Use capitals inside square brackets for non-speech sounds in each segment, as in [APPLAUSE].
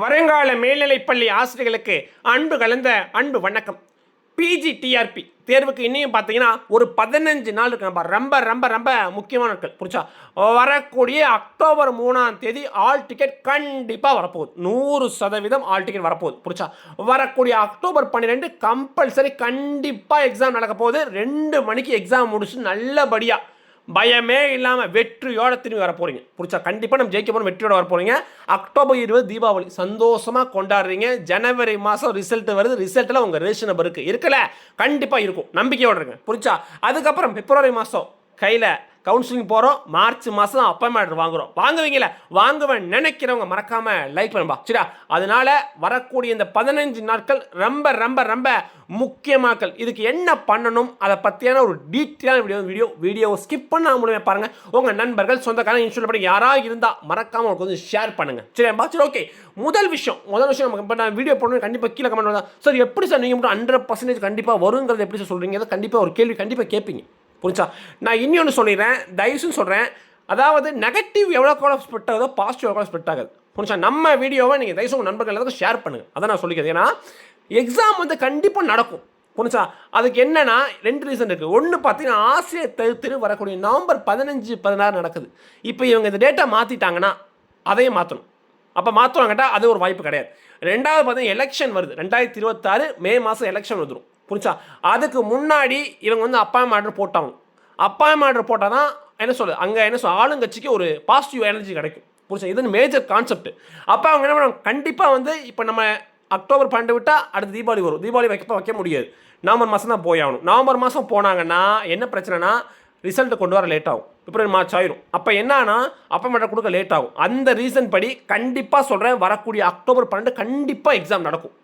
வருங்கால மேல்நிலைப்பள்ளி ஆசிரியர்களுக்கு அன்பு கலந்த அன்பு வணக்கம். பிஜி டிஆர்பி தேர்வுக்கு இன்னும் பார்த்தீங்கன்னா ஒரு பதினஞ்சு நாள் இருக்கு. நம்ம ரொம்ப ரொம்ப ரொம்ப முக்கியமான நாட்கள். புரிச்சா வரக்கூடிய அக்டோபர் மூணாம் தேதி ஆல் டிக்கெட் கண்டிப்பாக வரப்போகுது. நூறு சதவீதம் ஆல் டிக்கெட் வரப்போகுது. புரிச்சா வரக்கூடிய அக்டோபர் பன்னிரெண்டு கம்பல்சரி கண்டிப்பாக எக்ஸாம் நடக்க போகுது. ரெண்டு மணிக்கு எக்ஸாம் முடிச்சு நல்லபடியாக பயமே இல்லாமல் வெற்றியோட திரும்பி வர போகிறீங்க புரிச்சா கண்டிப்பாக நம்ம ஜெயிக்க போகிறோம் வெற்றியோட வர போகிறீங்க அக்டோபர் இருபது தீபாவளி. சந்தோஷமாக கொண்டாடுறீங்க. ஜனவரி மாதம் ரிசல்ட் வருது. ரிசல்ட்டில் உங்கள் ரேஷன் நம்பர் இருக்குது இருக்கல? கண்டிப்பாக இருக்கும். நம்பிக்கையோட இருங்க. புரிச்சா அதுக்கப்புறம் பிப்ரவரி மாதம் கையில் கவுன்சிலிங் போகிறோம் மார்ச் மாதம் அப்பாயின்மெண்ட் வாங்குகிறோம் வாங்குவீங்களே வாங்குவேன் நினைக்கிறவங்க மறக்காமல் லைக் பண்ணுப்பா சரியா? அதனால் வரக்கூடிய இந்த பதினஞ்சு நாட்கள் ரொம்ப ரொம்ப ரொம்ப முக்கியமாக்கள். இதுக்கு என்ன பண்ணணும்? அதை பற்றியான ஒரு டீட்டெயிலான வீடியோ வீடியோ வீடியோ ஸ்கிப் பண்ண முடியும் பாருங்கள் உங்கள் நண்பர்கள் சொந்தக்காரங்க இன்ஸ்டால் பண்ணி யாராக இருந்தால் மறக்காமல் உங்களுக்கு வந்து ஷேர் பண்ணுங்கள் சரியா? சரி ஓகே முதல் விஷயம் முதல் விஷயம் நமக்கு இப்போ நான் வீடியோ போடணும் கண்டிப்பாக கீழே கமெண்ட் பண்ணலாம் சார் எப்படி சார் நீங்கள் மட்டும் ஹண்ட்ரட் பர்சன்டேஜ் கண்டிப்பாக வருங்கிறது எப்படி சார் சொல்கிறீங்க அதை கண்டிப்பாக ஒரு கேள்வி கண்டிப்பாக கேட்பீங்க. புரிஞ்சா? நான் இன்னொன்று சொல்லிடுறேன். தயவுசுன்னு சொல்கிறேன் அதாவது நெகட்டிவ் எவ்வளோ கூட ஸ்ப்ரெட் ஆகுதோ பாசிட்டிவ் எவ்வளோ ஸ்ப்ரெட் ஆகுது புரிஞ்சா? நம்ம வீடியோவை நீங்கள் தயவுசு உங்கள் நண்பர்கள் எல்லாத்துக்கும் ஷேர் பண்ணுங்கள் அதான் நான் சொல்லிக்கிறது ஏன்னா எக்ஸாம் வந்து கண்டிப்பாக நடக்கும். புரிஞ்சா? அதுக்கு என்னென்னா ரெண்டு ரீசன் இருக்குது ஒன்று பார்த்தீங்கன்னா ஆசிரியர் தவிர்த்து வரக்கூடிய நவம்பர் பதினஞ்சு பதினாறு நடக்குது. இப்போ இவங்க இந்த டேட்டா மாற்றிட்டாங்கன்னா அதையும் மாற்றணும் அப்போ மாற்றுவாங்கட்டா அது ஒரு வாய்ப்பு கிடையாது. ரெண்டாவது பார்த்தீங்கன்னா எலெக்ஷன் வருது. ரெண்டாயிரத்தி இருபத்தாறு மே மாதம் எலெக்ஷன் வந்துடும் புரிச்சா அதுக்கு முன்னாடி இவங்க வந்து அப்பாயின்மெண்ட் ஆர்டர் போட்டாங்க. அப்பாயின்மெண்ட் ஆர்டர் போட்டால் தான் என்ன சொல்கிறது அங்கே என்ன சொல் ஆளுங்கட்சிக்கு ஒரு பாசிட்டிவ் எனர்ஜி கிடைக்கும். புரிச்சா இது மேஜர் கான்செப்ட் அப்போ அவங்க என்ன பண்ணுவாங்க? கண்டிப்பாக வந்து இப்போ நம்ம அக்டோபர் பன்னெண்டு விட்டால் அடுத்து தீபாவளி வரும். தீபாவளி வைக்க வைக்க முடியாது. நவம்பர் மாதம் தான் போய் ஆகணும். நவம்பர் மாதம் போனாங்கன்னா என்ன பிரச்சனைனா ரிசல்ட்டை கொண்டு வர லேட் ஆகும். பிப்ரவரி மார்ச் ஆயிரும். அப்போ என்னன்னா அப்பாயின்மெண்ட் கொடுக்க லேட் ஆகும். அந்த ரீசன் படி கண்டிப்பாக சொல்கிறேன் வரக்கூடிய அக்டோபர் பன்னெண்டு கண்டிப்பாக எக்ஸாம் நடக்கும்.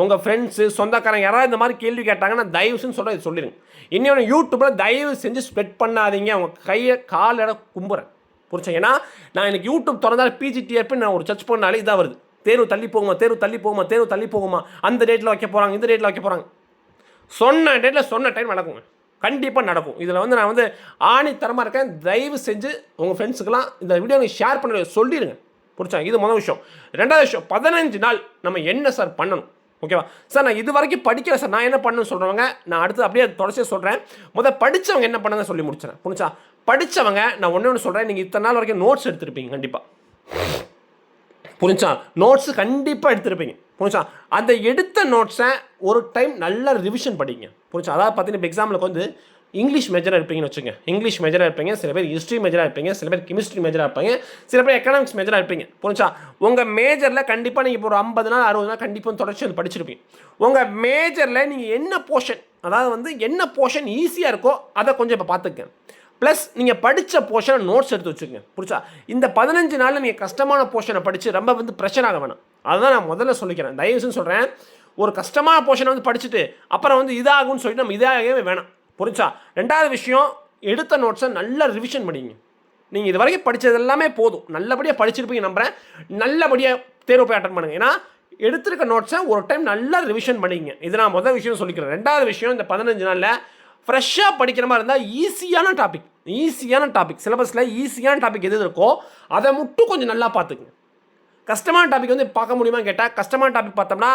உங்கள் ஃப்ரெண்ட்ஸு சொந்தக்காரங்க யாராவது இந்த மாதிரி கேள்வி கேட்டாங்கன்னா தயவுசுன்னு சொல்ல இது சொல்லிடுங்க இன்னொன்று யூடியூப்பில் தயவு செஞ்சு ஸ்ப்ரெட் பண்ணாதீங்க. அவங்க கையை கால் இடம் கும்புறேன். புரிச்சேன் ஏன்னா நான் எனக்கு யூடியூப் திறந்தாலும் பிஜிடிஆர்பி நான் ஒரு சர்ச் பண்ணாலே இதாக வருது. தேர்வு தள்ளி போகுமா தேர்வு தள்ளி போகுமா தேர்வு தள்ளி போகுமா அந்த டேட்டில் வைக்க போகிறாங்க இந்த டேட்டில் வைக்க போகிறாங்க சொன்ன டேட்டில் சொன்ன டைம் நடக்குங்க. கண்டிப்பாக நடக்கும். இதில் வந்து நான் வந்து ஆணித்தரமாக இருக்கேன். தயவு செஞ்சு உங்கள் ஃப்ரெண்ட்ஸுக்கெல்லாம் இந்த வீடியோ நீங்கள் ஷேர் பண்ண சொல்லிடுங்க பிடிச்சாங்க இது முதல் விஷயம். ரெண்டாவது விஷயம் பதினஞ்சு நாள் நம்ம என்ன சார் பண்ணணும்? ஓகேவா? சார் நான் இது வரைக்கும் படிக்கல சார். நான் என்ன பண்ணணும்னு சொல்கிறவங்க நான் அடுத்து அப்படியே தொடர்ச்சியாக சொல்கிறேன் முதல் படித்தவங்க என்ன பண்ணுங்க சொல்லி முடிச்சிடறேன். புனிச்சா படித்தவங்க நான் ஒன்று ஒன்று சொல்கிறேன் நீங்கள் இத்தனை நாள் வரைக்கும் நோட்ஸ் எடுத்திருப்பீங்க கண்டிப்பாக புரிஞ்சா நோட்ஸ் கண்டிப்பாக எடுத்திருப்பீங்க. புரிஞ்சா அந்த எடுத்த நோட்ஸை ஒரு டைம் நல்லா ரிவிஷன் படிங்க. புரிஞ்சா அதாவது பார்த்தீங்கன்னா இப்போ எக்ஸாம்பிளுக்கு வந்து இங்கிலீஷ் மேஜராக இருப்பீங்கன்னு வச்சுங்க. இங்கிலீஷ் மேஜராக இருப்பீங்க சில பேர் ஹிஸ்ட்ரி மேஜராக இருப்பீங்க சில பேர் கெமிஸ்ட்ரி மேஜராக இருப்பீங்க சில பேர் எக்கனாமிக்ஸ் மேஜராக இருப்பீங்க. புரிஞ்சா உங்கள் மேஜரில் கண்டிப்பாக நீங்கள் இப்போ ஒரு ஐம்பது நாள் அறுபது நாள் கண்டிப்பாக தொடர்ச்சி வந்து படிச்சிருப்பீங்க. உங்கள் மேஜரில் நீங்கள் என்ன போர்ஷன் அதாவது வந்து என்ன போர்ஷன் ஈஸியாக இருக்கோ அதை கொஞ்சம் இப்போ பார்த்துக்கங்க ப்ளஸ் நீங்கள் படித்த போர்ஷனை நோட்ஸ் எடுத்து வச்சுக்கோங்க. புரிச்சா இந்த பதினஞ்சு நாளில் நீங்கள் கஷ்டமான போர்ஷனை படித்து ரொம்ப வந்து ப்ரெஷர் ஆக வேணாம். அதுதான் நான் முதல்ல சொல்லிக்கிறேன். தயவுசுன்னு சொல்கிறேன் ஒரு கஷ்டமான போர்ஷனை வந்து படிச்சுட்டு அப்புறம் வந்து இதாகும்னு சொல்லிட்டு நம்ம இதாகவே வேணாம். புரிச்சா ரெண்டாவது விஷயம் எடுத்த நோட்ஸை நல்லா ரிவிஷன் பண்ணிங்க நீங்கள் இது வரைக்கும் படித்தது எல்லாமே போதும். நல்லபடியாக படிச்சிருப்பீங்க நம்புகிறேன் நல்லபடியாக தேர்வு போய் அட்டன் பண்ணுங்கள் ஏன்னா எடுத்திருக்க நோட்ஸை ஒரு டைம் நல்லா ரிவிஷன் பண்ணிங்க இது நான் முதல் விஷயம் சொல்லிக்கிறேன். ரெண்டாவது விஷயம் இந்த பதினஞ்சு நாளில் ஃப்ரெஷ்ஷாக படிக்கிற மாதிரி இருந்தால் ஈஸியான டாபிக் ஈஸியான டாபிக் சிலபஸில் ஈஸியான டாபிக் எது இருக்கோ அதை மட்டும் கொஞ்சம் நல்லா பார்த்துக்குங்க. கஷ்டமான டாபிக் வந்து பார்க்க முடியுமான்னு கேட்டால் கஷ்டமான டாபிக் பார்த்தோம்னா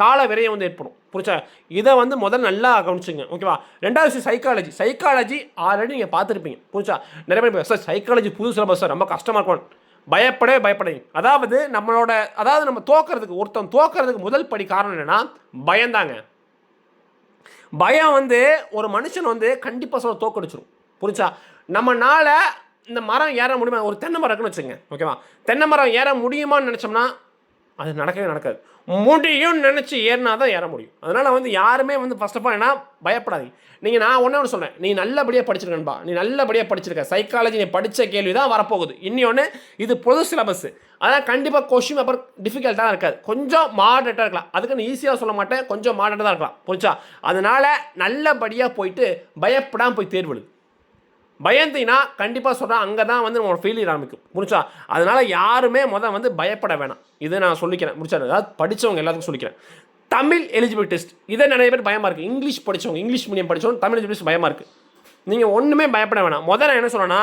கால விரயம் வந்து ஏற்படும். புரிச்சா இதை வந்து முதல்ல நல்லா கவனிச்சுங்க. ஓகேவா ரெண்டாவது விஷயம் சைக்காலஜி சைக்காலஜி ஆல்ரெடி நீங்கள் பார்த்துருப்பீங்க. புரிச்சா நிறைய பேர் சார் சைக்காலஜி புது சிலபஸ் சார் ரொம்ப கஷ்டமாக இருக்கும். பயப்படவே பயப்படையும் அதாவது நம்மளோட அதாவது நம்ம தோக்கிறதுக்கு ஒருத்தன் தோக்கிறதுக்கு முதல் படி காரணம் என்னென்னா பயந்தாங்க. பயம் வந்து ஒரு மனுஷன் வந்து கண்டிப்பாக சொல்ல தோக்கடிச்சிடும் புரிச்சா நம்மனால இந்த மரம் ஏற முடியுமா? ஒரு தென்னை மரம் இருக்குன்னு வச்சுங்க ஓகேவா தென்னை மரம் ஏற முடியுமான்னு நினச்சோம்னா அது நடக்கவே நடக்காது. முடியும்னு நினச்சி ஏறினா தான் ஏற முடியும். அதனால் வந்து யாருமே வந்து ஃபஸ்ட் ஆஃப் ஆல் என்ன பயப்படாதீங்க. நீங்கள் நான் ஒன்றே ஒன்று சொல்கிறேன் நீ நல்லபடியாக படிச்சிருக்கேன்பா நீ நல்லபடியாக படிச்சிருக்க. சைக்காலஜி நீ படித்த கேள்வி தான் வரப்போகுது. இன்னொன்று இது பொது சிலபஸ் அதான் கண்டிப்பாக கொஷின் பேப்பர் டிஃபிகல்ட்டாக இருக்காது. கொஞ்சம் மாடரேட்டாக இருக்கலாம். அதுக்கு நான் ஈஸியாக சொல்ல மாட்டேன். கொஞ்சம் மாடரேட்டாக தான் இருக்கலாம். புரிச்சா அதனால் நல்லபடியாக போயிட்டு பயப்படாமல் போய் தேர்வு பயந்தினா கண்டிப்பாக சொல்கிறேன் அங்கே தான் வந்து உங்களோட ஃபெயிலியர் ஆரம்பிக்கும். முடிச்சா அதனால் யாருமே முதல் வந்து பயப்பட வேணாம். இதை நான் சொல்லிக்கிறேன். முடிச்சா அதாவது படித்தவங்க எல்லாத்துக்கும் சொல்லிக்கிறேன். தமிழ் எலிஜிபிள் டெஸ்ட் இதை நிறைய பேர் பயமாக இருக்குது இங்கிலீஷ் படித்தவங்க இங்கிலீஷ் மீடியம் படித்தவங்க தமிழ் எலிஜிபிள் பயமாக இருக்குது நீங்கள் ஒன்றுமே பயப்பட வேணாம். முதல்ல என்ன சொல்லணும்னா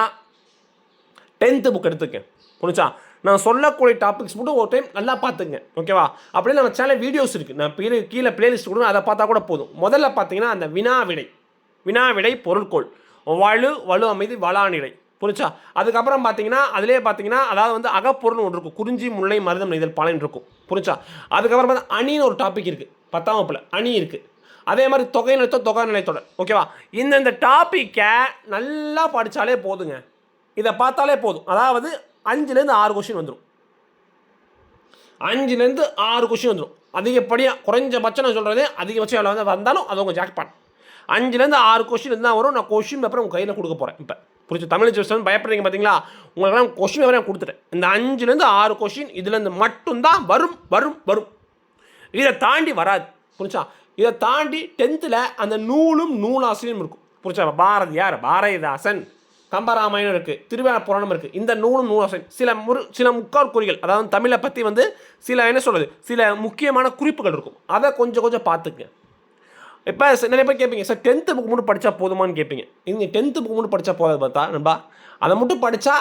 டென்த்து புக் எடுத்துக்க புரிஞ்சா நான் சொல்லக்கூடிய டாபிக்ஸ் மட்டும் ஒரு டைம் நல்லா பார்த்துங்க. ஓகேவா அப்படியே நம்ம சேனல் வீடியோஸ் இருக்குது நான் கீழே கீழே பிளேலிஸ்ட் கொடுங்க அதை பார்த்தா கூட போதும். முதல்ல பார்த்தீங்கன்னா அந்த வினா விடை வினா விடை பொருட்கோள். வலு வலு அமைதி வளாநிலை புரிச்சா அதுக்கப்புறம் பார்த்தீங்கன்னா அதிலே பார்த்தீங்கன்னா அதாவது வந்து அகப்பொருள் ஒன்று இருக்கும். குறிஞ்சி முல்லை மருதம் நெய்தல் பலன் இருக்கும். புரிச்சா அதுக்கப்புறம் பார்த்தா அணின்னு ஒரு டாபிக் இருக்குது பத்தாம் வகுப்பில் அணி இருக்குது அதே மாதிரி தொகை நிலைத்தோ தொகை நிலைத்தோட ஓகேவா இந்தந்த டாப்பிக்கை நல்லா படித்தாலே போதுங்க. இதை பார்த்தாலே போதும். அதாவது அஞ்சுலேருந்து ஆறு கொஷின் வந்துடும் அஞ்சுலேருந்து ஆறு கொஷின் வந்துடும் அதிகப்படியாக குறைஞ்சபட்சம் நான் சொல்கிறது அதிகபட்சம் எவ்வளோ வந்து வந்தாலும் அது உங்கள் ஜாக்பாட் அஞ்சுலேருந்து ஆறு கொஷின் இருந்தால் வரும். நான் கொஷின் பேப்பர் உங்கள் கையில் கொடுக்க போகிறேன் இப்போ புரிஞ்சு? தமிழ் ஜோசன் பயப்படுறீங்க பார்த்தீங்களா உங்களுக்கெல்லாம் கொஷின் பேப்பரை கொடுத்துட்டேன். இந்த அஞ்சுலேருந்து ஆறு கொஷின் இதுலேருந்து மட்டும்தான் வரும் வரும் வரும். இதை தாண்டி வராது. புரிச்சா இதை தாண்டி டென்த்தில் அந்த நூலும் நூலாசிரியும் இருக்கும். புரிச்சா பாரதியார் பாரதிதாசன். கம்பராமாயணம் இருக்குது திருவேண புராணம் இருக்குது இந்த நூலும் நூலாசன் சில முரு சில முக்கால் குறிகள் அதாவது தமிழை பற்றி வந்து சில என்ன சொல்கிறது சில முக்கியமான குறிப்புகள் இருக்கும். அதை கொஞ்சம் கொஞ்சம் பார்த்துக்குங்க. இப்போ நிறைய பேர் கேட்பீங்க சார் டென்த்து புக் மட்டும் படித்தா போதுமான்னு கேட்பீங்க. நீங்கள் டென்த்து புக் மட்டும் படித்தா போதாது பார்த்தா நண்பா அதை மட்டும் படித்தா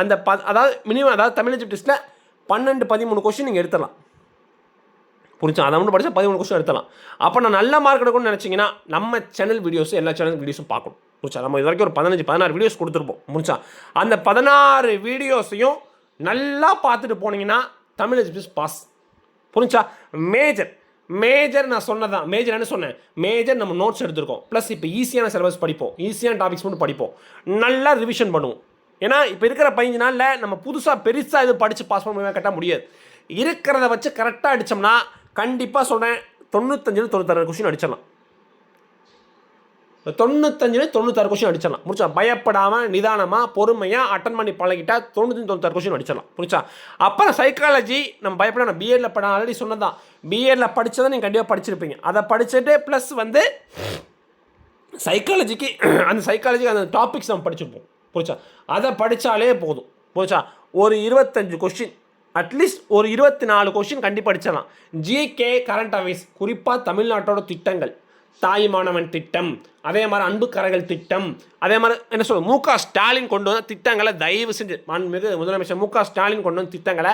அந்த ப அதாவது மினிமம் அதாவது தமிழ் டெஸ்ட்டில் பன்னெண்டு பதிமூணு கொஸ்டின் நீங்கள் எடுத்துடலாம். புரிஞ்சா? அதை மட்டும் படித்தா பதிமூணு கொஸ்டின் எடுத்தலாம் அப்போ நான் நல்ல மார்க் எடுக்கணும்னு நினச்சிங்கன்னா நம்ம சேனல் வீடியோஸ் எல்லா சேனல் வீடியோஸும் பார்க்கணும். புரிச்சா நம்ம இது வரைக்கும் ஒரு பதினஞ்சு பதினாறு வீடியோஸ் கொடுத்துருப்போம். முடிச்சா அந்த பதினாறு வீடியோஸையும் நல்லா பார்த்துட்டு போனீங்கன்னா தமிழ் எஜுகேஷன் பாஸ் புரிஞ்சா? மேஜர் மேஜர் நான் சொன்னதான் மேஜர் என்ன சொன்னேன்? மேஜர் நம்ம நோட்ஸ் எடுத்திருக்கோம். ப்ளஸ் இப்போ ஈஸியான சிலபஸ் படிப்போம். ஈஸியான டாபிக்ஸ் மட்டும் படிப்போம். நல்லா ரிவிஷன் பண்ணுவோம். ஏன்னா இப்போ இருக்கிற பதினஞ்சு நாளில் நம்ம புதுசாக பெருசாக இது படித்து பாஸ் பண்ண கட்ட முடியாது. இருக்கிறத வச்சு கரெக்டாக அடித்தோம்னா கண்டிப்பாக சொல்கிறேன் தொண்ணூத்தஞ்சு தொண்ணூத்தாறு கொஷின் அடிச்சிடலாம். தொண்ணூத்தஞ்சுல தொண்ணூத்தாறு கொஸ்டின் அடிச்சிடலாம். முடிச்சா பயப்படாமல் நிதானமாக பொறுமையாக அட்டன் பண்ணி பழகிட்டா தொண்ணூத்தஞ்சு தொண்ணூத்தாறு கொஷின் அடிச்சிடலாம். புரிச்சா அப்புறம் சைக்காலஜி நம்ம பயப்பட பிஎட்ல படம் ஆல்ரெடி சொன்னதான் பிஎட்ல படித்ததை நீங்கள் கண்டிப்பாக படிச்சிருப்பீங்க. அதை படிச்சுட்டு ப்ளஸ் வந்து சைக்காலஜிக்கு [CLEARS THROAT] அந்த சைக்காலஜிக்கு அந்த டாபிக்ஸ் நம்ம படிச்சிருப்போம். புரிச்சா அதை படித்தாலே போதும். புரிச்சா ஒரு இருபத்தஞ்சு கொஸ்டின் அட்லீஸ்ட் ஒரு இருபத்தி நாலு கொஸ்டின் கண்டிப்பாக படிச்சிடலாம் ஜிகே கரண்ட் அஃபேர்ஸ் குறிப்பாக தமிழ்நாட்டோட திட்டங்கள். தாய்மானவன் திட்டம் அதே மாதிரி அன்புக்காரர்கள் திட்டம் அதே மாதிரி என்ன சொல்ல மு க ஸ்டாலின் கொண்டு வந்த திட்டங்களை தயவு செஞ்சு மாண்புமிகு முதலமைச்சர் மு க ஸ்டாலின் கொண்டு வந்த திட்டங்களை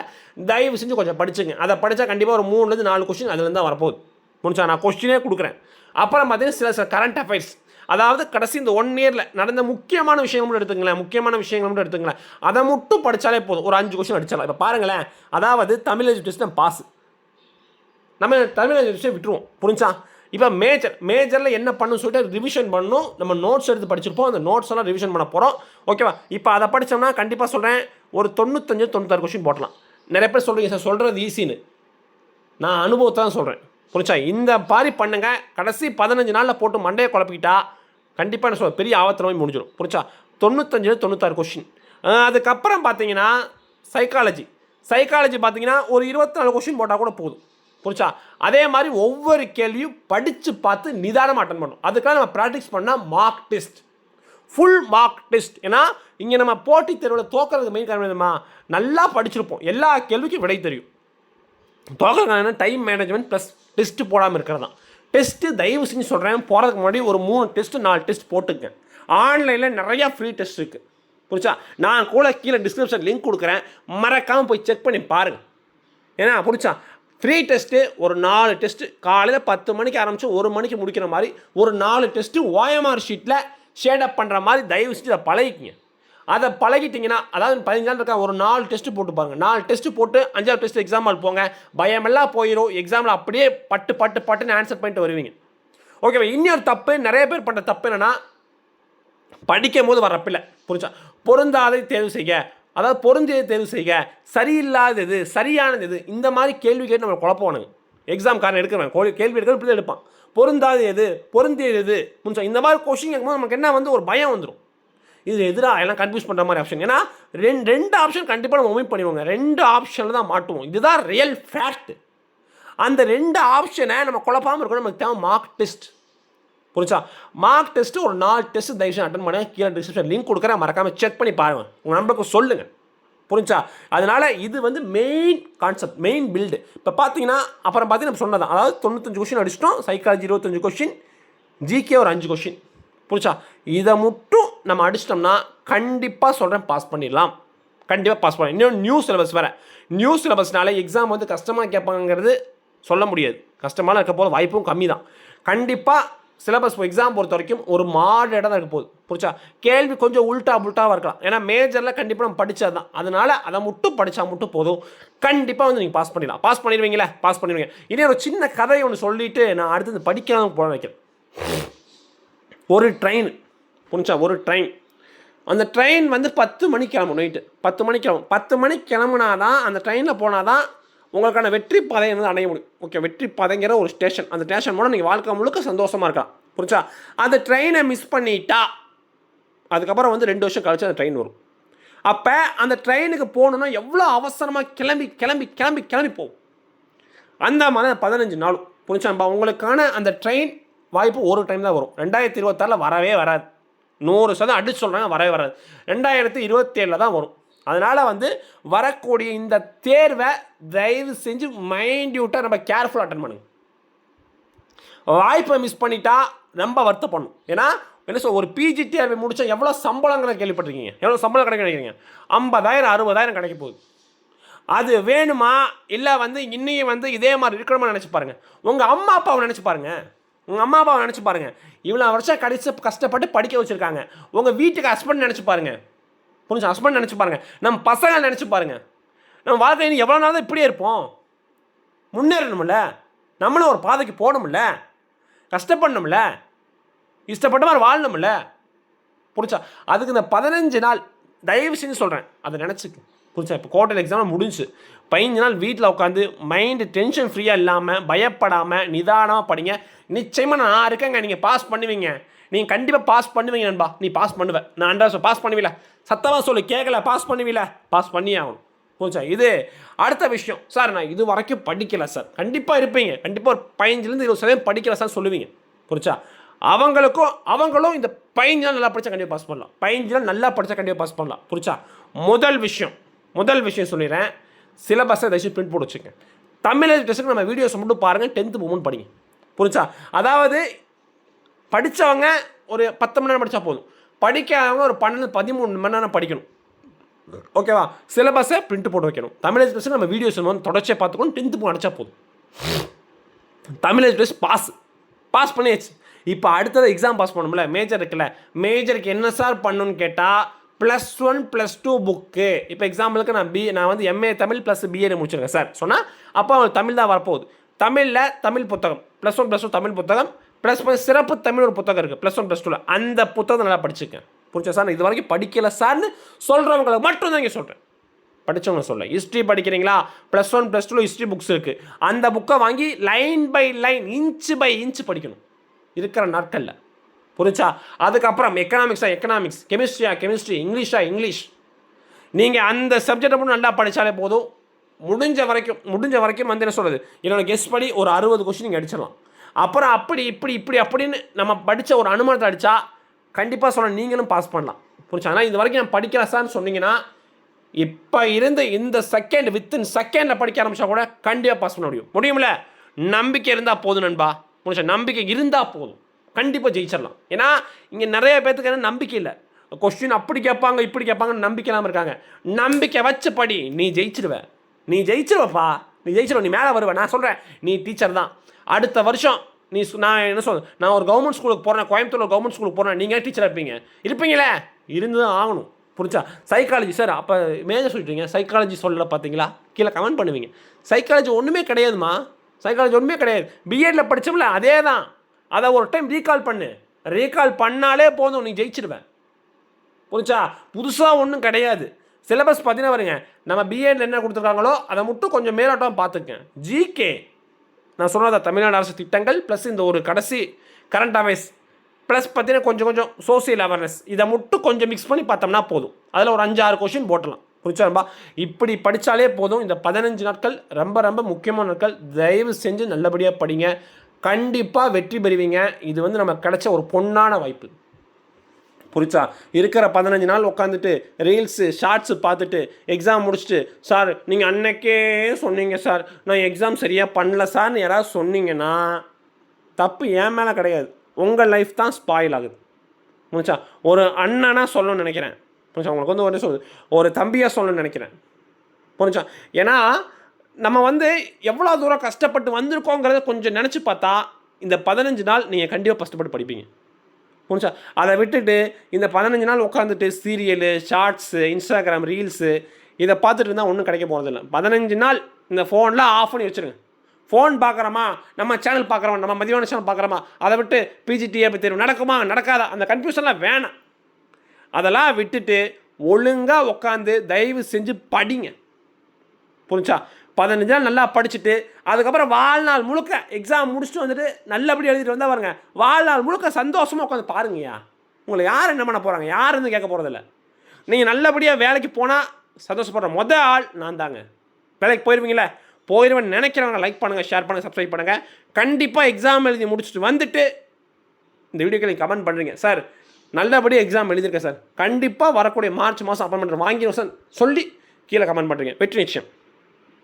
தயவு செஞ்சு கொஞ்சம் படிச்சுங்க. அதை படித்தா கண்டிப்பாக ஒரு மூணுலேருந்து நாலு கொஸ்டின் அதுலேருந்து தான் வரப்போகுது. முடிச்சா நான் கொஸ்டினே கொடுக்குறேன். அப்புறம் பார்த்தீங்கன்னா சில சில கரண்ட் அஃபேர்ஸ் அதாவது கடைசி இந்த ஒன் இயரில் நடந்த முக்கியமான விஷயங்கள் மட்டும் எடுத்துங்களேன் முக்கியமான விஷயங்கள் மட்டும் எடுத்துங்களேன் அதை மட்டும் படித்தாலே போதும். ஒரு அஞ்சு கொஸ்டின் அடிச்சிடலாம். இப்போ பாருங்களேன். அதாவது தமிழ் எஜுகேஷன் பாஸ் நம்ம தமிழ் எஜுகேஷன் விட்டுருவோம். புரிஞ்சா இப்போ மேஜர் மேஜரில் என்ன பண்ணணும் சொல்லிட்டு ரிவிஷன் பண்ணணும் நம்ம நோட்ஸ் எடுத்து படிச்சிருப்போம். அந்த நோட்ஸ் எல்லாம் ரிவிஷன் பண்ண போகிறோம் ஓகேவா இப்போ அதை படித்தோம்னா கண்டிப்பாக சொல்கிறேன் ஒரு தொண்ணூத்தஞ்சு தொண்ணூத்தாறு கொஸ்டின் போட்டலாம். நிறைய பேர் சொல்கிறீங்க சார் சொல்கிறது ஈஸின்னு நான் அனுபவத்தை தான் சொல்கிறேன் புரிச்சா இந்த பாரி பண்ணுங்க. கடைசி பதினஞ்சு நாளில் போட்டு மண்டையை குழப்பிக்கிட்டா கண்டிப்பாக என்ன சொல்ல பெரிய ஆபத்தில் முடிஞ்சிடும் புரிச்சா தொண்ணூத்தஞ்சு தொண்ணூத்தாறு கொஷின் அதுக்கப்புறம் பார்த்தீங்கன்னா சைக்காலஜி சைக்காலஜி பார்த்தீங்கன்னா ஒரு இருபத்தி நாலு கொஸ்டின் போட்டால் கூட போதும். புரிச்சா அதே மாதிரி ஒவ்வொரு கேள்வியும் படித்து பார்த்து நிதானமாக அட்டன் பண்ணும் அதுக்காக நம்ம ப்ராக்டிஸ் பண்ணால் mark test full mark test ஏன்னா இங்கே நம்ம போட்டித் தேர்வில் தோக்கிறதுக்கு மெயின் காரணம் என்னமா நல்லா படிச்சிருப்போம். எல்லா கேள்விக்கும் விடை தெரியும். தோக்கிறதுக்கான டைம் மேனேஜ்மெண்ட் ப்ளஸ் டெஸ்ட்டு போடாமல் இருக்கிறது தான். டெஸ்ட்டு தயவு செஞ்சு சொல்கிறேன் போகிறதுக்கு முன்னாடி ஒரு மூணு டெஸ்ட்டு நாலு டெஸ்ட் போட்டுங்க ஆன்லைனில் நிறையா ஃப்ரீ டெஸ்ட் இருக்குது புரிச்சா நான் கூட கீழே டிஸ்கிரிப்ஷன் லிங்க் கொடுக்குறேன். மறக்காமல் போய் செக் பண்ணி பாருங்கள் ஏன்னா புரிச்சா ஃப்ரீ டெஸ்ட்டு ஒரு நாலு டெஸ்ட்டு காலையில் பத்து மணிக்கு ஆரம்பித்து ஒரு மணிக்கு முடிக்கிற மாதிரி ஒரு நாலு டெஸ்ட்டு ஓஎம்ஆர் ஷீட்டில் ஷேடப் பண்ணுற மாதிரி தயவு செஞ்சு அதை பழகிக்கிங்க. அதை பழகிட்டிங்கன்னா அதாவது பதினஞ்சு நாள் இருக்கா ஒரு நாலு டெஸ்ட்டு போட்டு பாருங்கள் நாலு டெஸ்ட்டு போட்டு அஞ்சாவது டெஸ்ட் எக்ஸாம்பிள் போங்க. பயமெல்லாம் போயிடும் எக்ஸாமில் அப்படியே பட்டு பட்டு பட்டுன்னு ஆன்சர் பண்ணிட்டு வருவீங்க. ஓகேவா இன்னொரு தப்பு நிறைய பேர் பண்ணுற தப்பு என்னென்னா படிக்கும் போது வர புரிஞ்சா? பொருந்தாதை தேர்வு செய்ய அதாவது பொருந்தியதை தேர்வு செய்க. சரியில்லாதது சரியானது எது? இந்த மாதிரி கேள்வி கேட்டு நம்ம குழப்பவானுங்க எக்ஸாம் காரன் எடுக்கிறவன் கோ- கேள்வி எடுக்கிற இப்படி தான் எடுப்பான். பொருந்தாது எது? பொருந்தியது எது? முன்சா இந்த மாதிரி கொஷின் கேட்கும்போது நமக்கு என்ன வந்து? ஒரு பயம் வந்துடும் இது எதிராக எல்லாம் கன்ஃபியூஸ் பண்ணுற மாதிரி ஆப்ஷன் ஏன்னா ரெண்டு ரெண்டு ஆப்ஷன் கண்டிப்பாக நம்ம ஒமிட் பண்ணிடுவோங்க. ரெண்டு ஆப்ஷனில் தான் மாட்டுவோம். இதுதான் ரியல் ஃபேக்ட் அந்த ரெண்டு ஆப்ஷனை நம்ம குழப்பாமல் இருக்கணும். நமக்கு தேவை மார்க் டெஸ்ட் புரிச்சா மார்க் டெஸ்ட் ஒரு நாலு டெஸ்ட் தயவுசெய்து அட்டன் பண்ண. கீழே டிஸ்கிரிப்ஷன் லிங்க் கொடுக்குறேன். மறக்காமல் செக் பண்ணி பாருங்கள் உங்கள் நம்பருக்கு சொல்லுங்கள் புரிஞ்சா? அதனால இது வந்து மெயின் கான்செப்ட் மெயின் பில்டு இப்போ பார்த்தீங்கன்னா அப்புறம் பார்த்தீங்கன்னா நம்ம சொன்னதான் அதாவது தொண்ணூத்தஞ்சு கொஷின் அடிச்சிட்டோம். சைக்காலஜி இருபத்தஞ்சு கொஷின் ஜிகே ஒரு அஞ்சு கொஷின் புரிச்சா இதை மட்டும் நம்ம அடிச்சிட்டோம்னா கண்டிப்பாக சொல்கிறேன் பாஸ் பண்ணிடலாம். கண்டிப்பாக பாஸ் பண்ணலாம். இன்னும் நியூ சிலபஸ் வேறு. நியூ சிலபஸ்னால எக்ஸாம் வந்து கஷ்டமாக கேட்பாங்கிறது சொல்ல முடியாது. கஷ்டமான இருக்க போது வாய்ப்பும் கம்மி தான் கண்டிப்பாக சிலபஸ் எக்ஸாம் பொறுத்த வரைக்கும் ஒரு மாடேடாக தான் இருக்க போகுது. புரிச்சா கேள்வி கொஞ்சம் உல்ட்டா புல்ட்டாவாக இருக்கலாம். ஏன்னா மேஜரில் கண்டிப்பாக நம்ம படித்தது தான் அதனால் அதை மட்டும் படித்தா மட்டும் போதும். கண்டிப்பாக வந்து நீங்கள் பாஸ் பண்ணிடலாம். பாஸ் பண்ணிடுவீங்களே? பாஸ் பண்ணிடுவீங்க. இனி ஒரு சின்ன கதையை ஒன்று சொல்லிவிட்டு நான் அடுத்தது படிக்கலாம் போட வைக்கிறேன். ஒரு ட்ரெயின் புரிஞ்சா? ஒரு ட்ரெயின் அந்த ட்ரெயின் வந்து பத்து மணிக்கு கிளம்பும் நைட்டு பத்து மணிக்கு கிளம்பும் பத்து மணிக்கு கிளம்புனா தான் அந்த ட்ரெயினில் போனால் தான் உங்களுக்கான வெற்றி பாதையை வந்து அடைய முடியும். ஓகே வெற்றி பாதைங்கிற ஒரு ஸ்டேஷன் அந்த ஸ்டேஷன் மூலம் நீங்கள் வாழ்க்கை முழுக்க சந்தோஷமாக இருக்கலாம். புரிஞ்சா? அந்த ட்ரெயினை மிஸ் பண்ணிட்டா அதுக்கப்புறம் வந்து ரெண்டு வருஷம் கழிச்சு அந்த ட்ரெயின் வரும். அப்போ அந்த ட்ரெயினுக்கு போகணுன்னா எவ்வளோ அவசரமாக கிளம்பி கிளம்பி கிளம்பி கிளம்பி போகும். அந்த மாதிரி பதினஞ்சு நாளும். புரிஞ்சாம்பா உங்களுக்கான அந்த ட்ரெயின் வாய்ப்பு ஒரு டைம் தான் வரும். ரெண்டாயிரத்தி இருபத்தாறில் வரவே வராது. நூறு சதம் அடிச்சு சொல்கிறாங்க வரவே வராது. ரெண்டாயிரத்தி இருபத்தேழில் தான் வரும். அதனால் வந்து வரக்கூடிய இந்த தேர்வை தயவு செஞ்சு மைண்ட்யூட்டாக நம்ம கேர்ஃபுல்லாக அட்டன் பண்ணுங்க. வாய்ப்பை மிஸ் பண்ணிட்டா ரொம்ப வருத்தப்படணும். ஏன்னா என்ன சொல் ஒரு பிஜி தேர்வை முடித்தா எவ்வளோ சம்பளங்களை கேள்விப்பட்டிருக்கீங்க? எவ்வளோ சம்பளம் கிடைக்க நினைக்கிறீங்க ஐம்பதாயிரம் அறுபதாயிரம் கிடைக்க போகுது. அது வேணுமா? இல்லை வந்து இன்னையும் வந்து இதே மாதிரி இருக்கணுமா நினச்சி பாருங்கள் உங்கள் அம்மா அப்பாவை நினச்சி பாருங்கள் உங்கள் அம்மா அப்பாவை நினச்சி பாருங்க. இவ்வளோ வருஷம் கடிச்சு கஷ்டப்பட்டு படிக்க வச்சுருக்காங்க. உங்கள் வீட்டுக்கு ஹஸ்பண்ட் நினச்சி பாருங்க. புரிஞ்சு ஹஸ்பண்ட் நினச்சி பாருங்கள் நம்ம பசங்க நினச்சி பாருங்கள் நம்ம வாழ்க்கையில் எவ்வளோ நாள் தான் இப்படியே இருப்போம்? முன்னேறணும்ல. நம்மளும் ஒரு பாதைக்கு போகணும்ல. கஷ்டப்படணும்ல. இஷ்டப்பட்ட மாதிரி வாழணும்ல. புரிச்சா அதுக்கு இந்த பதினஞ்சு நாள் தயவு செஞ்சு சொல்கிறேன் அதை நினச்சிக்கு. புரிச்சா இப்போ கோட்டல் எக்ஸாம் முடிஞ்சு. பதினஞ்சு நாள் வீட்டில் உட்காந்து மைண்டு டென்ஷன் ஃப்ரீயாக இல்லாமல் பயப்படாமல் நிதானமாக படிங்க. நிச்சயமாக நான் இருக்கேங்க. நீங்கள் பாஸ் பண்ணுவீங்க. நீங்கள் கண்டிப்பாக பாஸ் பண்ணுவீங்க நண்பா. நீ பாஸ் பண்ணுவேன் நான் அண்டா பாஸ் பண்ணுவீல? சத்தமாக சொல்லு கேட்கல பாஸ் பண்ணுவீல? பாஸ் பண்ணியே ஆகணும். புரிச்சா இது அடுத்த விஷயம். சார் நான் இது வரைக்கும் படிக்கல சார் கண்டிப்பாக இருப்பீங்க. கண்டிப்பாக ஒரு பதினஞ்சுலேருந்து இருபது சதவீதம் படிக்கல சார் சொல்லுவீங்க. புரிச்சா அவங்களுக்கும் அவங்களும் இந்த பதினஞ்சு நல்லா படித்தா கண்டிப்பாக பாஸ் பண்ணலாம். பதினஞ்சு நல்லா படித்தா கண்டிப்பாக பாஸ் பண்ணலாம். புரிச்சா முதல் விஷயம். முதல் விஷயம் சொல்லிடுறேன். சிலபஸை தயவுசெய்து பிரிண்ட் போட்டு வச்சுங்க தமிழ் எஜுகேஷனுக்கு நம்ம வீடியோஸ் மட்டும் பாருங்கள் டென்த்து மூமெண்ட் படிங்க. புரிச்சா அதாவது படித்தவங்க ஒரு பத்து மணி நேரம் படித்தா போதும். படிக்காதவங்க ஒரு பன்னெண்டு பதிமூணு மணி நேரம் படிக்கணும். ஓகேவா? சிலபஸை பிரிண்ட் போட்டு வைக்கணும். தமிழ் எக்ஸ்பிரஸ் நம்ம வீடியோஸ் வந்து தொடர்ச்சியாக பார்த்துக்கணும் டென்த்து போய் அடித்தா போதும். தமிழ் எக்ஸ்பிரஸ் பாஸ் பாஸ் பண்ணியாச்சு. இப்போ அடுத்தது எக்ஸாம் பாஸ் பண்ணணும்ல. மேஜர் இருக்குல்ல. மேஜருக்கு என்ன சார் பண்ணணும்னு கேட்டால் plus one plus two book இப்போ எக்ஸாம்பிளுக்கு நான் பி நான் வந்து எம்ஏ தமிழ் ப்ளஸ் பிஏ முடிச்சிருக்கேன் சார் சொன்னால் அப்போ அவங்களுக்கு தமிழ் தான் வரப்போகுது. தமிழில் தமிழ் புத்தகம். Plus one plus two Tamil புத்தகம். ப்ளஸ் சிறப்பு தமிழ் ஒரு புத்தகம் இருக்குது ப்ளஸ் ஒன் ப்ளஸ் டூவில் அந்த புத்தகத்தை நல்லா படிச்சுக்கேன் புரிஞ்சா சார் நான் இது வரைக்கும் படிக்கல சார்னு சொல்கிறவங்களுக்கு மட்டும் தான் இங்கே சொல்கிறேன் படித்தவங்க சொல்ல ஹிஸ்ட்ரி படிக்கிறீங்களா? ப்ளஸ் ஒன் ப்ளஸ் டூவில் ஹிஸ்ட்ரி புக்ஸ் இருக்குது அந்த புக்கை வாங்கி line by line inch by inch படிக்கணும். இருக்கிற நாட்களில். புரிச்சா அதுக்கப்புறம் எக்கனாமிக்ஸா எக்கனாமிக்ஸ் கெமிஸ்ட்ரியா கெமிஸ்ட்ரி இங்கிலீஷா இங்கிலீஷ் நீங்கள் அந்த சப்ஜெக்டை மட்டும் நல்லா படித்தாலே போதும். முடிஞ்ச வரைக்கும் முடிஞ்ச வரைக்கும் வந்து என்ன சொல்கிறது என்னோடய கெஸ்ட் படி ஒரு அறுபது கொஸ்டின் நீங்கள் அடிச்சிடலாம். அப்புறம் அப்படி இப்படி இப்படி அப்படின்னு நம்ம படித்த ஒரு அனுமானத்தை அடித்தா கண்டிப்பாக சொல்ல நீங்களும் பாஸ் பண்ணலாம். புரிச்சா ஆனால் இது வரைக்கும் நான் படிக்கிற சார்னு சொன்னீங்கன்னா இப்போ இருந்து இந்த செகண்ட் வித்தின் செகண்டில் படிக்க ஆரம்பித்தா கூட கண்டிப்பாக பாஸ் பண்ண முடியும். முடியும்ல? நம்பிக்கை இருந்தால் போதும் நண்பா. முடிச்சா நம்பிக்கை இருந்தால் போதும். கண்டிப்பாக ஜெயிச்சிடலாம் ஏன்னா இங்கே நிறைய பேர்த்துக்கு என்ன நம்பிக்கை இல்லை. கொஸ்டின் அப்படி கேட்பாங்க இப்படி கேட்பாங்கன்னு நம்பிக்கை இல்லாமல் இருக்காங்க. நம்பிக்கை வச்சு படி. நீ ஜெயிச்சிடுவ நீ ஜெயிச்சிருவப்பா. நீ ஜெயிச்சிருவ. நீ மேலே வருவ. நான் சொல்கிறேன் நீ டீச்சர் தான். அடுத்த வருஷம் நீ நான் என்ன சொல் நான் ஒரு கவர்மெண்ட் ஸ்கூலுக்கு போகிறேன் கோயம்புத்தூர் கவர்மெண்ட் ஸ்கூலுக்கு போகிறேன் நீங்கள் டீச்சராக இருப்பீங்க? இருப்பீங்களே? இருந்து தான் ஆகணும். புரிச்சா சைக்காலஜி சார் அப்போ மேஜர் சொல்லிட்டீங்க சைக்காலஜி சொல்லலை பார்த்தீங்களா கீழே கமெண்ட் பண்ணுவீங்க. சைக்காலஜி ஒன்றுமே கிடையாதுமா சைக்காலஜி ஒன்றுமே கிடையாது. பிஎட்டில் படித்தோம்ல அதே தான் அதை ஒரு டைம் ரீகால் பண்ணு. ரீகால் பண்ணாலே போதும். நீ ஜெயிச்சிடுவேன் புரிச்சா புதுசாக ஒன்றும் கிடையாது. சிலபஸ் பார்த்தீங்கன்னா வருங்க நம்ம பிஎட்ல என்ன கொடுத்துருக்காங்களோ அதை மட்டும் கொஞ்சம் மேலோட்டம் பார்த்துக்கேன் ஜிகே நான் சொன்னதா தமிழ்நாடு அரசு திட்டங்கள் ப்ளஸ் இந்த ஒரு கடைசி கரண்ட் அவேர்ஸ் ப்ளஸ் பார்த்தீங்கன்னா கொஞ்சம் கொஞ்சம் சோசியல் அவேர்னஸ் இதை மட்டும் கொஞ்சம் மிக்ஸ் பண்ணி பார்த்தோம்னா போதும். அதில் ஒரு அஞ்சு ஆறு கொஷின் போட்டலாம் புரிச்சாரும்பா இப்படி படித்தாலே போதும். இந்த பதினஞ்சு நாட்கள் ரொம்ப ரொம்ப முக்கியமான நாட்கள். தயவு செஞ்சு நல்லபடியாக படிங்க. கண்டிப்பாக வெற்றி பெறுவீங்க. இது வந்து நமக்கு கிடைச்ச ஒரு பொன்னான வாய்ப்பு. புரிச்சா? இருக்கிற பதினஞ்சு நாள் உட்காந்துட்டு ரீல்ஸு ஷார்ட்ஸு பார்த்துட்டு எக்ஸாம் முடிச்சுட்டு சார் நீங்கள் அன்னைக்கே சொன்னீங்க சார் நான் எக்ஸாம் சரியாக பண்ணல சார்னு யாராவது சொன்னீங்கன்னா தப்பு என் மேலே கிடையாது. உங்கள் லைஃப் தான் ஸ்பாயில் ஆகுது. முடிச்சா ஒரு அண்ணனாக சொல்லணும்னு நினைக்கிறேன். புரிஞ்சா? உங்களுக்கு வந்து ஒரே சொல் ஒரு தம்பியாக சொல்லணும்னு நினைக்கிறேன். புரிஞ்சா? ஏன்னா நம்ம வந்து எவ்வளோ தூரம் கஷ்டப்பட்டு வந்திருக்கோங்கிறத கொஞ்சம் நினச்சி பார்த்தா இந்த பதினஞ்சு நாள் நீங்கள் கண்டிப்பாக கஷ்டப்பட்டு படிப்பீங்க. புரிஞ்சா? அதை விட்டுட்டு இந்த பதினஞ்சு நாள் உட்காந்துட்டு சீரியலு ஷார்ட்ஸு இன்ஸ்டாகிராம் ரீல்ஸு இதை பார்த்துட்டு இருந்தால் ஒன்றும் கிடைக்க போகிறதில்ல பதினஞ்சு நாள் இந்த ஃபோனில் ஆஃப் பண்ணி வச்சுருங்க. ஃபோன் பார்க்குறோமா? நம்ம சேனல் பார்க்குறோமா? நம்ம மதியான சேனல் பார்க்குறோமா? அதை விட்டு பிஜிடிஏபி தேர்வு நடக்குமா? நடக்காதா? அந்த கன்ஃபியூஷன்லாம் வேணாம். அதெல்லாம் விட்டுட்டு ஒழுங்காக உட்காந்து தயவு செஞ்சு படிங்க. புரிஞ்சா? பதினஞ்சு நாள் நல்லா படிச்சுட்டு அதுக்கப்புறம் வாழ்நாள் முழுக்க எக்ஸாம் முடிச்சுட்டு வந்துட்டு நல்லபடி எழுதிட்டு வந்தால் பாருங்க வாழ்நாள் முழுக்க சந்தோஷமாக உட்காந்து பாருங்கய்யா. உங்களை யார் என்ன பண்ண போகிறாங்க யார் இருந்து கேட்க போகிறதில்ல நீங்கள் நல்லபடியாக வேலைக்கு போனால் சந்தோஷப்படுற மொத ஆள் நான் தாங்க. வேலைக்கு போயிடுவீங்களே போயிடுவேன் நினைக்கிறவங்க லைக் பண்ணுங்கள் ஷேர் பண்ணுங்கள் சப்ஸ்கிரைப் பண்ணுங்கள் கண்டிப்பாக எக்ஸாம் எழுதி முடிச்சுட்டு வந்துட்டு இந்த வீடியோக்கு நீங்கள் கமெண்ட் பண்ணுறீங்க சார் நல்லபடியாக எக்ஸாம் எழுதியிருக்கேன் சார் கண்டிப்பாக வரக்கூடிய மார்ச் மாதம் அப்பாயின்மெண்ட் வாங்கிடுவோம் சார் சொல்லி கீழே கமெண்ட் பண்ணுறீங்க வெற்றி நிச்சயம்.